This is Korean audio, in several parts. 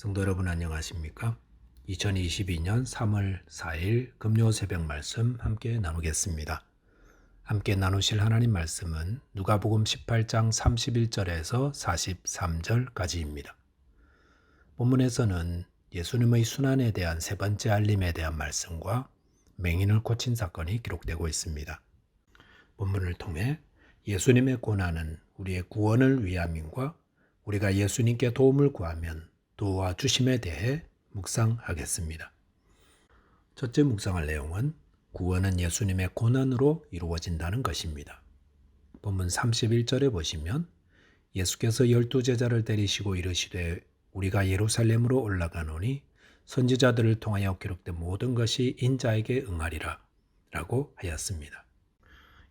성도 여러분 안녕하십니까? 2022년 3월 4일 금요 새벽 말씀 함께 나누겠습니다. 함께 나누실 하나님 말씀은 누가복음 18장 31절에서 43절까지입니다. 본문에서는 예수님의 순환에 대한 세 번째 알림에 대한 말씀과 맹인을 고친 사건이 기록되고 있습니다. 본문을 통해 예수님의 고난은 우리의 구원을 위함인과 우리가 예수님께 도움을 구하면 도와주심에 대해 묵상하겠습니다. 첫째 묵상할 내용은 구원은 예수님의 고난으로 이루어진다는 것입니다. 본문 31절에 보시면 예수께서 열두 제자를 데리시고 이르시되 우리가 예루살렘으로 올라가노니 선지자들을 통하여 기록된 모든 것이 인자에게 응하리라 라고 하였습니다.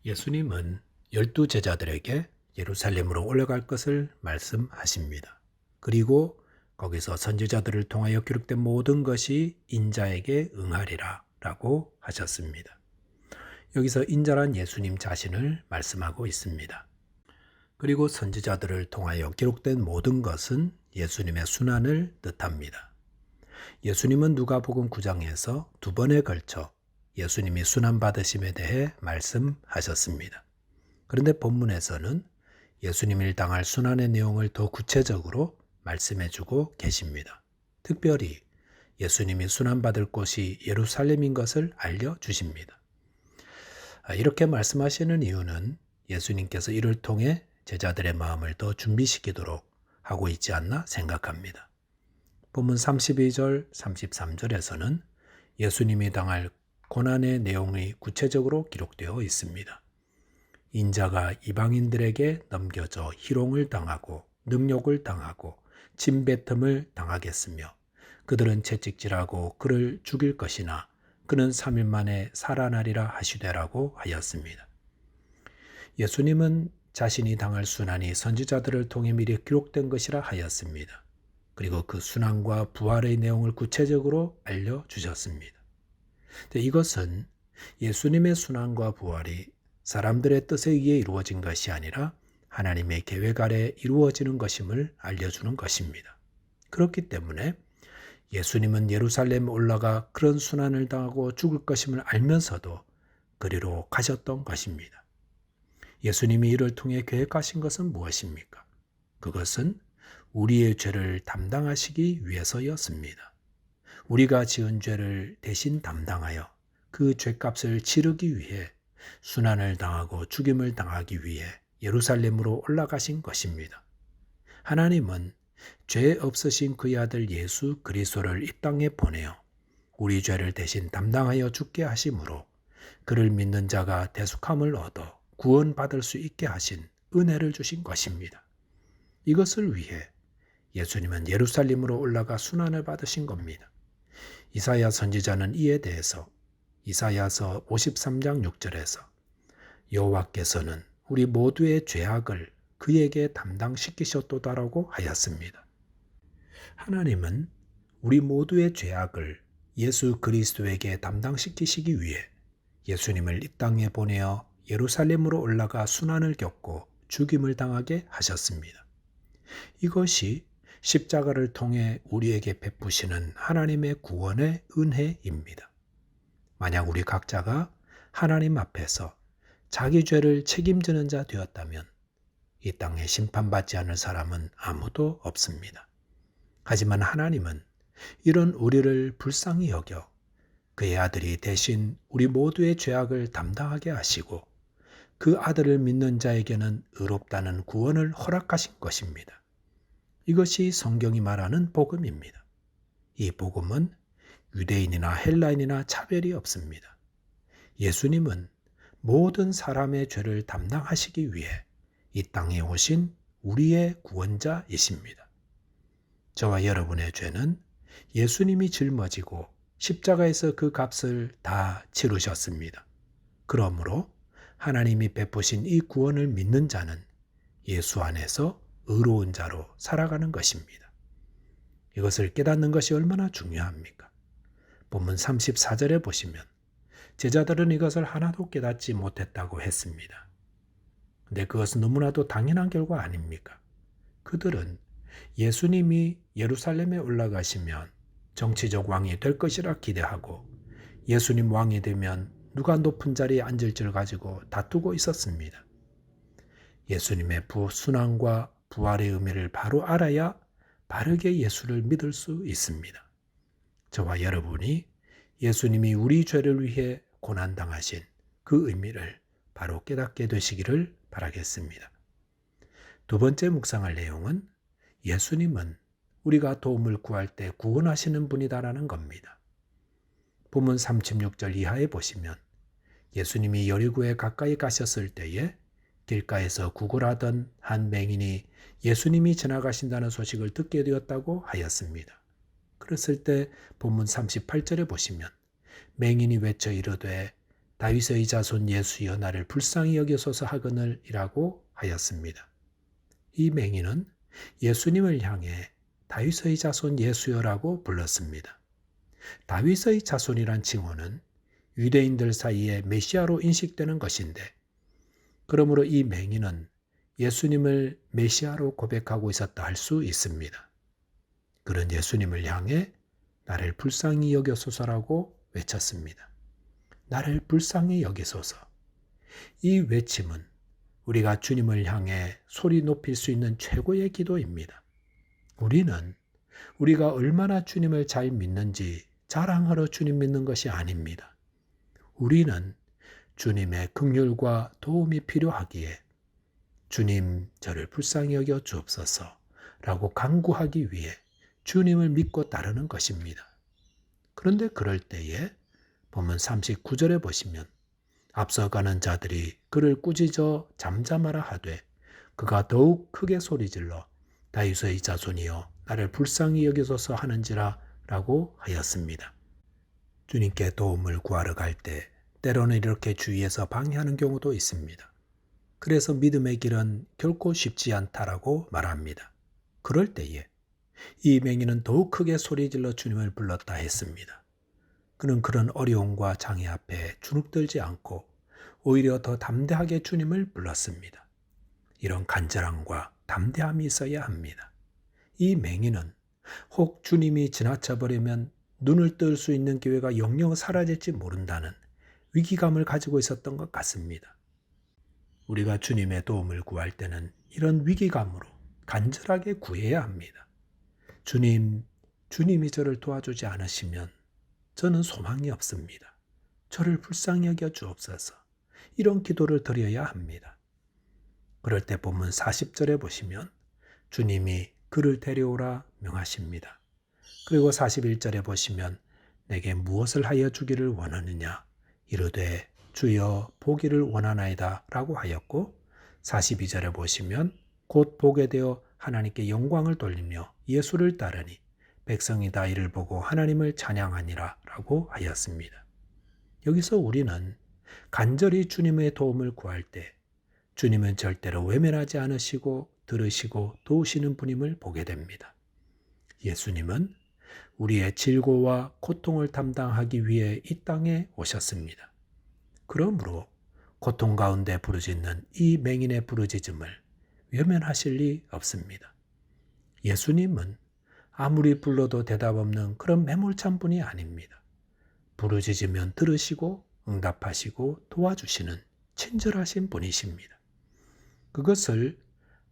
예수님은 열두 제자들에게 예루살렘으로 올라갈 것을 말씀하십니다. 그리고 거기서 선지자들을 통하여 기록된 모든 것이 인자에게 응하리라 라고 하셨습니다. 여기서 인자란 예수님 자신을 말씀하고 있습니다. 그리고 선지자들을 통하여 기록된 모든 것은 예수님의 순환을 뜻합니다. 예수님은 누가복음 9장에서 두 번에 걸쳐 예수님이 순환 받으심에 대해 말씀하셨습니다. 그런데 본문에서는 예수님이 당할 순환의 내용을 더 구체적으로 말씀해 주고 계십니다. 특별히 예수님이 순환받을 곳이 예루살렘인 것을 알려 주십니다. 이렇게 말씀하시는 이유는 예수님께서 이를 통해 제자들의 마음을 더 준비시키도록 하고 있지 않나 생각합니다. 본문 32절, 33절에서는 예수님이 당할 고난의 내용이 구체적으로 기록되어 있습니다. 인자가 이방인들에게 넘겨져 희롱을 당하고 능욕을 당하고 침뱉음을 당하겠으며 그들은 채찍질하고 그를 죽일 것이나 그는 3일 만에 살아나리라 하시되라고 하였습니다. 예수님은 자신이 당할 순환이 선지자들을 통해 미리 기록된 것이라 하였습니다. 그리고 그 순환과 부활의 내용을 구체적으로 알려주셨습니다. 이것은 예수님의 순환과 부활이 사람들의 뜻에 의해 이루어진 것이 아니라 하나님의 계획 아래 이루어지는 것임을 알려주는 것입니다. 그렇기 때문에 예수님은 예루살렘에 올라가 그런 순환을 당하고 죽을 것임을 알면서도 그리로 가셨던 것입니다. 예수님이 이를 통해 계획하신 것은 무엇입니까? 그것은 우리의 죄를 담당하시기 위해서였습니다. 우리가 지은 죄를 대신 담당하여 그 죄값을 치르기 위해 순환을 당하고 죽임을 당하기 위해 예루살렘으로 올라가신 것입니다. 하나님은 죄 없으신 그의 아들 예수 그리스도를 이 땅에 보내어 우리 죄를 대신 담당하여 죽게 하심으로 그를 믿는 자가 대속함을 얻어 구원받을 수 있게 하신 은혜를 주신 것입니다. 이것을 위해 예수님은 예루살렘으로 올라가 순환을 받으신 겁니다. 이사야 선지자는 이에 대해서 이사야서 53장 6절에서 여호와께서는 우리 모두의 죄악을 그에게 담당시키셨도다라고 하였습니다. 하나님은 우리 모두의 죄악을 예수 그리스도에게 담당시키시기 위해 예수님을 이 땅에 보내어 예루살렘으로 올라가 순환을 겪고 죽임을 당하게 하셨습니다. 이것이 십자가를 통해 우리에게 베푸시는 하나님의 구원의 은혜입니다. 만약 우리 각자가 하나님 앞에서 자기 죄를 책임지는 자 되었다면 이 땅에 심판받지 않을 사람은 아무도 없습니다. 하지만 하나님은 이런 우리를 불쌍히 여겨 그의 아들이 대신 우리 모두의 죄악을 담당하게 하시고 그 아들을 믿는 자에게는 의롭다는 구원을 허락하신 것입니다. 이것이 성경이 말하는 복음입니다. 이 복음은 유대인이나 헬라인이나 차별이 없습니다. 예수님은 모든 사람의 죄를 담당하시기 위해 이 땅에 오신 우리의 구원자이십니다. 저와 여러분의 죄는 예수님이 짊어지고 십자가에서 그 값을 다 치르셨습니다. 그러므로 하나님이 베푸신 이 구원을 믿는 자는 예수 안에서 의로운 자로 살아가는 것입니다. 이것을 깨닫는 것이 얼마나 중요합니까? 본문 34절에 보시면 제자들은 이것을 하나도 깨닫지 못했다고 했습니다. 근데 그것은 너무나도 당연한 결과 아닙니까? 그들은 예수님이 예루살렘에 올라가시면 정치적 왕이 될 것이라 기대하고 예수님 왕이 되면 누가 높은 자리에 앉을 줄 가지고 다투고 있었습니다. 예수님의 부순환과 부활의 의미를 바로 알아야 바르게 예수를 믿을 수 있습니다. 저와 여러분이 예수님이 우리 죄를 위해 고난당하신 그 의미를 바로 깨닫게 되시기를 바라겠습니다. 두 번째 묵상할 내용은 예수님은 우리가 도움을 구할 때 구원하시는 분이다라는 겁니다. 본문 36절 이하에 보시면 예수님이 여리고에 가까이 가셨을 때에 길가에서 구걸하던 한 맹인이 예수님이 지나가신다는 소식을 듣게 되었다고 하였습니다. 그랬을 때 본문 38절에 보시면 맹인이 외쳐 이르되 다윗의 자손 예수여 나를 불쌍히 여기소서 하거늘이라고 하였습니다. 이 맹인은 예수님을 향해 다윗의 자손 예수여라고 불렀습니다. 다윗의 자손이란 칭호는 유대인들 사이에 메시아로 인식되는 것인데 그러므로 이 맹인은 예수님을 메시아로 고백하고 있었다 할 수 있습니다. 그런 예수님을 향해 나를 불쌍히 여겨소서라고 외쳤습니다. 나를 불쌍히 여기소서. 이 외침은 우리가 주님을 향해 소리 높일 수 있는 최고의 기도입니다. 우리는 우리가 얼마나 주님을 잘 믿는지 자랑하러 주님 믿는 것이 아닙니다. 우리는 주님의 긍휼과 도움이 필요하기에 주님 저를 불쌍히 여겨 주옵소서 라고 간구하기 위해 주님을 믿고 따르는 것입니다. 그런데 그럴 때에 보면 39절에 보시면 앞서가는 자들이 그를 꾸짖어 잠잠하라 하되 그가 더욱 크게 소리질러 다윗의 자손이여 나를 불쌍히 여기소서 하는지라 라고 하였습니다. 주님께 도움을 구하러 갈 때 때로는 이렇게 주위에서 방해하는 경우도 있습니다. 그래서 믿음의 길은 결코 쉽지 않다라고 말합니다. 그럴 때에 이 맹인은 더욱 크게 소리질러 주님을 불렀다 했습니다. 그는 그런 어려움과 장애 앞에 주눅들지 않고 오히려 더 담대하게 주님을 불렀습니다. 이런 간절함과 담대함이 있어야 합니다. 이 맹인은 혹 주님이 지나쳐 버리면 눈을 뜰 수 있는 기회가 영영 사라질지 모른다는 위기감을 가지고 있었던 것 같습니다. 우리가 주님의 도움을 구할 때는 이런 위기감으로 간절하게 구해야 합니다. 주님, 주님이 저를 도와주지 않으시면 저는 소망이 없습니다. 저를 불쌍히 여겨 주옵소서. 이런 기도를 드려야 합니다. 그럴 때 본문 40절에 보시면 주님이 그를 데려오라 명하십니다. 그리고 41절에 보시면 내게 무엇을 하여 주기를 원하느냐 이르되 주여 보기를 원하나이다 라고 하였고 42절에 보시면 곧 보게 되어 하나님께 영광을 돌리며 예수를 따르니 백성이 다 이를 보고 하나님을 찬양하니라 라고 하였습니다. 여기서 우리는 간절히 주님의 도움을 구할 때 주님은 절대로 외면하지 않으시고 들으시고 도우시는 분임을 보게 됩니다. 예수님은 우리의 질고와 고통을 담당하기 위해 이 땅에 오셨습니다. 그러므로 고통 가운데 부르짖는 이 맹인의 부르짖음을 외면하실 리 없습니다. 예수님은 아무리 불러도 대답 없는 그런 매몰찬 분이 아닙니다. 부르짖으면 들으시고 응답하시고 도와주시는 친절하신 분이십니다. 그것을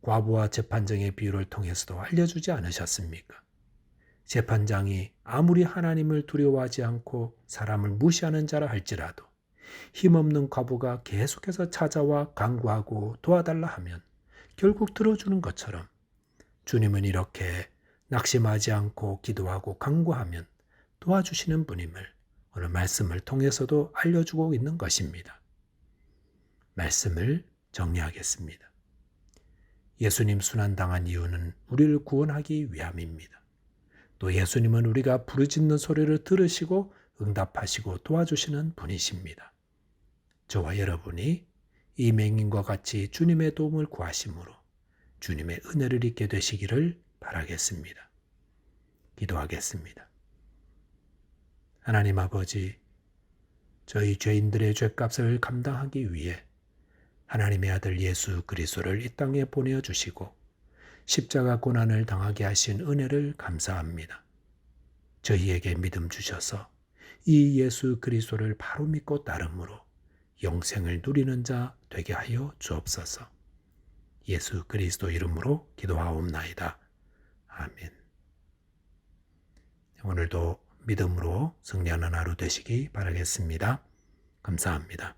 과부와 재판장의 비유를 통해서도 알려주지 않으셨습니까? 재판장이 아무리 하나님을 두려워하지 않고 사람을 무시하는 자라 할지라도 힘없는 과부가 계속해서 찾아와 강구하고 도와달라 하면 결국 들어주는 것처럼 주님은 이렇게 낙심하지 않고 기도하고 강구하면 도와주시는 분임을 오늘 말씀을 통해서도 알려주고 있는 것입니다. 말씀을 정리하겠습니다. 예수님 순환당한 이유는 우리를 구원하기 위함입니다. 또 예수님은 우리가 부르짖는 소리를 들으시고 응답하시고 도와주시는 분이십니다. 저와 여러분이 이 맹인과 같이 주님의 도움을 구하심으로 주님의 은혜를 입게 되시기를 바라겠습니다. 기도하겠습니다. 하나님 아버지, 저희 죄인들의 죄값을 감당하기 위해 하나님의 아들 예수 그리스도를 이 땅에 보내어 주시고 십자가 고난을 당하게 하신 은혜를 감사합니다. 저희에게 믿음 주셔서 이 예수 그리스도를 바로 믿고 따름으로 영생을 누리는 자 되게 하여 주옵소서. 예수 그리스도 이름으로 기도하옵나이다. 아멘. 오늘도 믿음으로 승리하는 하루 되시기 바라겠습니다. 감사합니다.